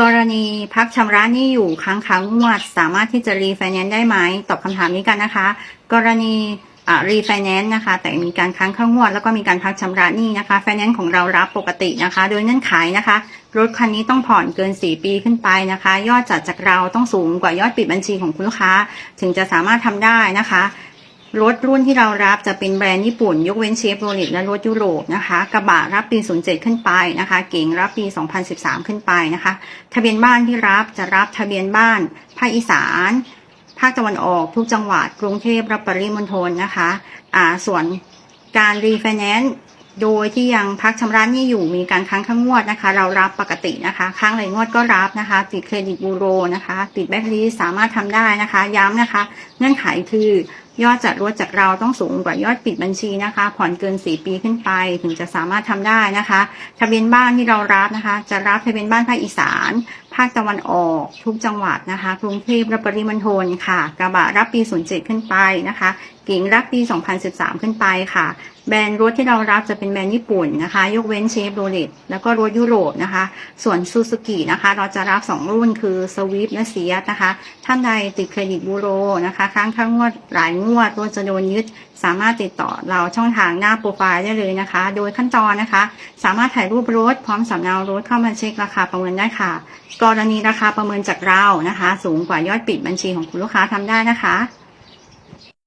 กรณีพักชำระหนี้อยู่ค้างค้างงวด สามารถที่จะรีไฟแนนซ์ได้ไหมตอบคำถามนี้กันนะคะ กรณีรีไฟแนนซ์นะคะ แต่มีการค้างเข้างวด แล้วก็มีการพักชำระหนี้นะคะไฟแนนซ์ของเรารับปกตินะคะ โดยเงื่อนไขนะคะ รถคันนี้ต้องผ่อนเกิน 4 ปีขึ้นไปนะคะ ยอดจัดจากเราต้องสูงกว่ายอดปิดบัญชีของคุณลูกค้า ถึงจะสามารถทำได้นะคะ รถรุ่นที่เรารับจะเป็นแบรนด์ญี่ปุ่น ยกเว้นเชฟโรเลตและรถยุโรปนะคะ กระบะรับปี 07 ขึ้นไปนะคะ เก๋งรับปี 2013 ขึ้นไปนะคะ ทะเบียนบ้านที่รับจะรับทะเบียนบ้านภาคอีสานภาคตะวันออกทุกจังหวัดกรุงเทพรับปริมณฑลนะคะ อ่าส่วนการรีไฟแนนซ์ โดยที่ยังพักชำระหนี้อยู่มีการค้างข้างงวดนะคะ เรารับปกตินะคะค้างหลายงวดก็รับนะคะ ติดเครดิตบูโรนะคะ ติดแบ็คลีสสามารถทำได้นะคะ ย้ำนะคะ เงื่อนไขคือยอดจัดรถจากเราต้องสูงกว่ายอดปิดบัญชีนะคะ ผ่อนเกิน 4 ปีขึ้นไปถึงจะสามารถทำได้นะคะทะเบียนบ้านที่เรารับนะคะ จะรับทะเบียนบ้านภาคอีสาน ภาคตะวันออก ทุกจังหวัดนะคะ กรุงเทพและปริมณฑลค่ะ กระบะรับปี 07 ขึ้นไปนะคะเก๋งรับปี 2013 ขึ้นไปค่ะ แบรนด์รถที่เรารับจะเป็นแบรนด์ญี่ปุ่นนะคะ ยกเว้นเชฟโรเลตแล้วก็รถยุโรปนะคะ ส่วนซูซูกินะคะ เราจะรับ 2 รุ่นคือสวิฟและเซียนะคะ ท่านใดติดเครดิตบูโรนะคะ ค้างค่างวดหลายงวดรถจะโดนยึด สามารถติดต่อเราช่องทางหน้าโปรไฟล์ได้เลยนะคะ โดยขั้นตอนนะคะ สามารถถ่ายรูปรถพร้อมสำเนารถเข้ามาเช็คราคาประเมินได้ค่ะ กรณีราคาประเมินจากเรานะคะ สูงกว่ายอดปิดบัญชีของคุณลูกค้าทำได้นะคะ